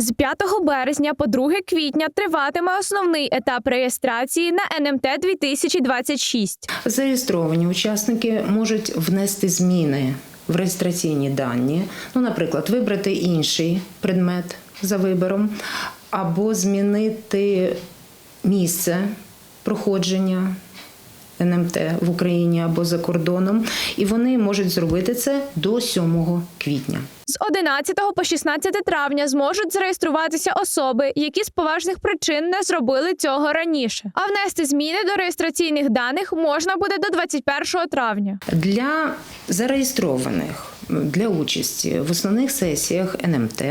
З 5 березня по 2 квітня триватиме основний етап реєстрації на НМТ 2026. Зареєстровані учасники можуть внести зміни в реєстраційні дані, ну, наприклад, вибрати інший предмет за вибором, або змінити місце проходження. НМТ в Україні або за кордоном, і вони можуть зробити це до 7 квітня. З 11 по 16 травня зможуть зареєструватися особи, які з поважних причин не зробили цього раніше. А внести зміни до реєстраційних даних можна буде до 21 травня. Для зареєстрованих для участі в основних сесіях НМТ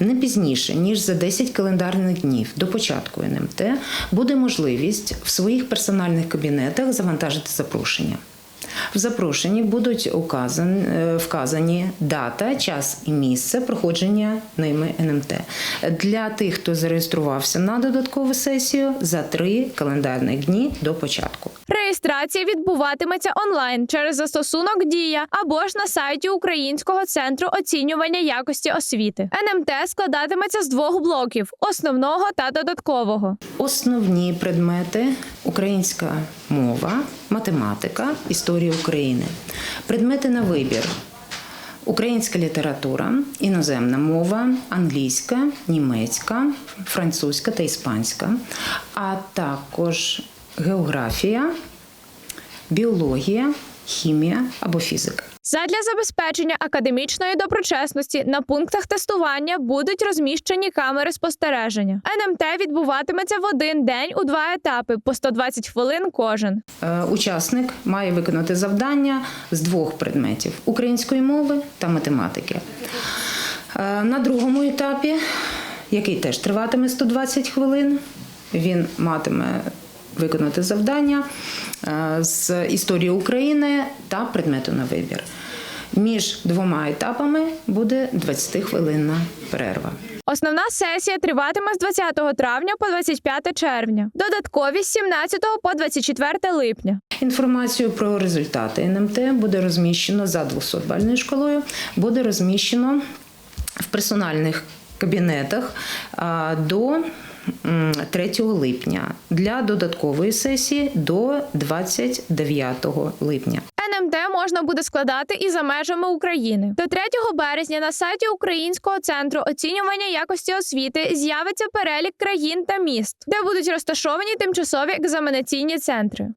не пізніше ніж за 10 календарних днів до початку НМТ буде можливість в своїх персональних кабінетах завантажити запрошення. В запрошенні будуть е, вказані дата, час і місце проходження ними НМТ. Для тих, хто зареєструвався на додаткову сесію за три календарних дні до початку. Реєстрація відбуватиметься онлайн через застосунок Дія або ж на сайті Українського центру оцінювання якості освіти. НМТ складатиметься з двох блоків: основного та додаткового. Основні предмети українська мова, математика, історія України. Предмети на вибір. Українська література, іноземна мова, англійська, німецька, французька та іспанська, а також географія, біологія, хімія або фізика. Задля забезпечення академічної доброчесності на пунктах тестування будуть розміщені камери спостереження. НМТ відбуватиметься в один день у два етапи по 120 хвилин кожен. Е, Учасник має виконати завдання з двох предметів української мови та математики. Е, На другому етапі, який теж триватиме 120 хвилин, він матиме виконати завдання е, з історії України та предмету на вибір. Між двома етапами буде 20-хвилинна перерва. Основна сесія триватиме з 20 травня по 25 червня. Додаткові з 17 по 24 липня. Інформацію про результати НМТ буде розміщено за 200-бальною шкалою, буде розміщено в персональних кабінетах до 3 липня для додаткової сесії до 29 липня. НМТ можна буде складати і за межами України. До 3 березня на сайті Українського центру оцінювання якості освіти з'явиться перелік країн та міст, де будуть розташовані тимчасові екзаменаційні центри.